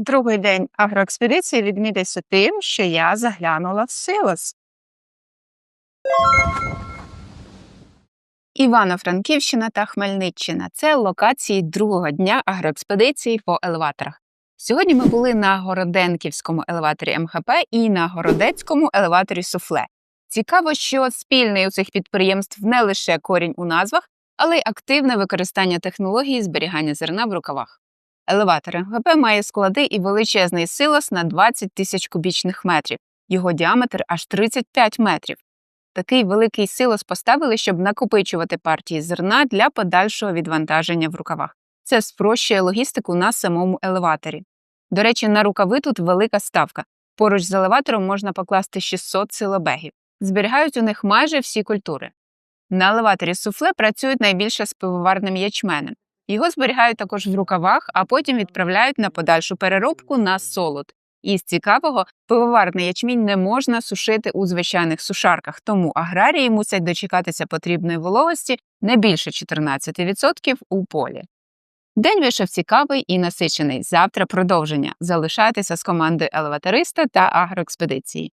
Другий день агроекспедиції відмітився тим, що я заглянула в силос. Івано-Франківщина та Хмельниччина це локації другого дня агроекспедиції по елеваторах. Сьогодні ми були на Городенківському елеваторі МХП і на Городецькому елеваторі Суфле. Цікаво, що спільний у цих підприємств не лише корінь у назвах, але й активне використання технології зберігання зерна в рукавах. Елеватор МГП має склади і величезний силос на 20 тисяч кубічних метрів. Його діаметр аж 35 метрів. Такий великий силос поставили, щоб накопичувати партії зерна для подальшого відвантаження в рукавах. Це спрощує логістику на самому елеваторі. До речі, на рукави тут велика ставка. Поруч з елеватором можна покласти 600 силобегів. Зберігають у них майже всі культури. На елеваторі суфле працюють найбільше з пивоварним ячменем. Його зберігають також в рукавах, а потім відправляють на подальшу переробку на солод. І з цікавого, пивоварний ячмінь не можна сушити у звичайних сушарках, тому аграрії мусять дочекатися потрібної вологості не більше 14% у полі. День вийшов цікавий і насичений. Завтра продовження. Залишайтеся з командою елеваториста та агроекспедиції.